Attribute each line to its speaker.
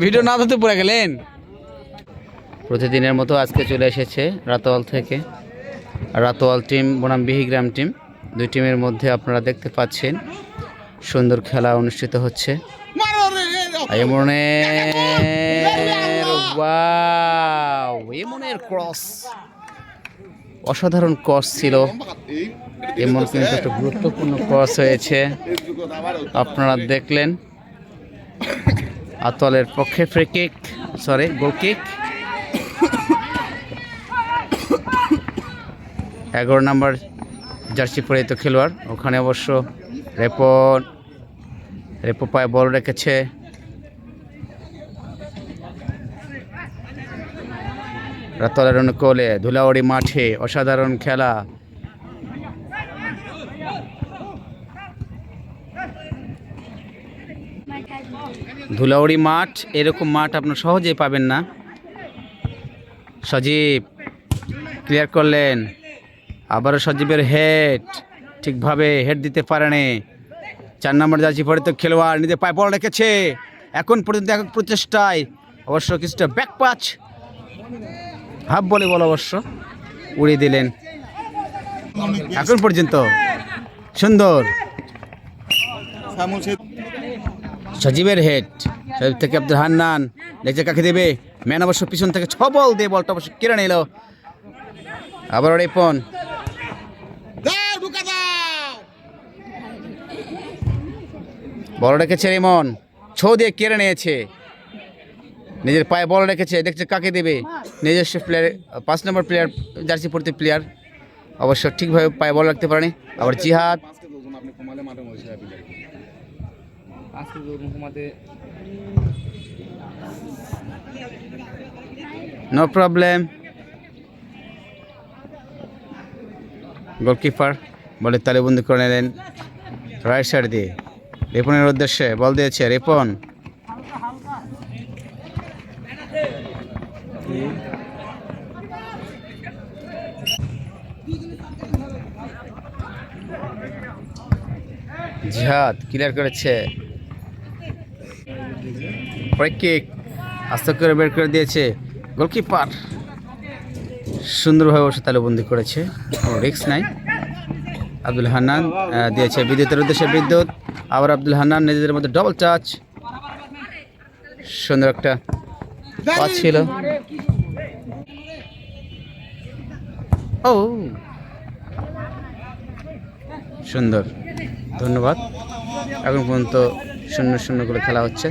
Speaker 1: Video না ধরতে পড়ে গেলেন?
Speaker 2: প্রতিদিনের মতো আজকে চলে এসেছে রাতোয়াল থেকে। রাতোয়াল টিম, বনাম বিহিগ্রাম টিম, দুই টিমের মধ্যে আপনারা দেখতে পাচ্ছেন সুন্দর খেলা অনুষ্ঠিত হচ্ছে। এমনের ক্রস অসাধারণ ক্রস ছিল। এমন কিন্তু একটা গুরুত্বপূর্ণ ক্রস হয়েছে। আপনারা দেখলেন। আতলের পক্ষে free kick sorry goal kick এগারো নাম্বার জার্সি পরিহিত খেলোয়াড়। ওখানে অবশ্য রেপো রেপো পায়ে বল রেখেছে। রাতলের অনুকূলে ধুলাউড়ি মাঠে অসাধারণ খেলা। ধুলাউড়ি মাঠ, এরকম মাঠ আপনার সহজেই পাবেন না। সজীব ক্লিয়ার করলেন। আবারও সজীবের হেড ঠিকভাবে হেড দিতে পারেনি চার নম্বর যাচ্ছি পরে তো খেলোয়াড়, নিজের পায়ে বল রেখেছে। এখন পর্যন্ত এক প্রচেষ্টায়। অবশ্য কিছুটা ব্যাক পাচ হাফ বলে বল অবশ্য উড়িয়ে দিলেন। এখন পর্যন্ত সুন্দর। সজীবের হেড সজীব থেকে আব্দুল হান্নান দেখছে কাকে দেবে? ম্যান অবশ্য পিছন থেকে ছ বল দিয়ে বলটা অবশ্য কেড়ে নিল। আবার রেপন। বল রেখেছে রেমন। ছো দিয়ে কেড়ে নিয়েছে। নিজের পায়ে বল রেখেছে দেখছে কাকে দেবে। নিজস্ব প্লেয়ার পাঁচ নম্বর প্লেয়ার জার্সি পড়তে প্লেয়ার অবশ্য ঠিকভাবে পায়ে বল রাখতে পারেনি। আবার জিহাদ। নো প্রবলেম গোলকিপার বলে তালিবন্দি করে নিলেন রাইট সাইড দিয়ে। রিপনের উদ্দেশ্যে বল দিয়েছে রিপন। জিহাদ ক্লিয়ার করেছে। কিক আস্তে করে বের করে দিয়েছে গোলকিপার। সুন্দরভাবে অবশ্য তালুবন্দি করেছে, কোনো রিক্স নাই। আব্দুল হান্নান দিয়েছে বিদ্যুতের উদ্দেশ্যে বিদ্যুৎ। আবার আব্দুল হান্নান নিজেদের মধ্যে ডবল টাচ সুন্দর একটা পাস ছিল। ও। সুন্দর, ধন্যবাদ। এখন পর্যন্ত শূন্য শূন্য করে খেলা হচ্ছে।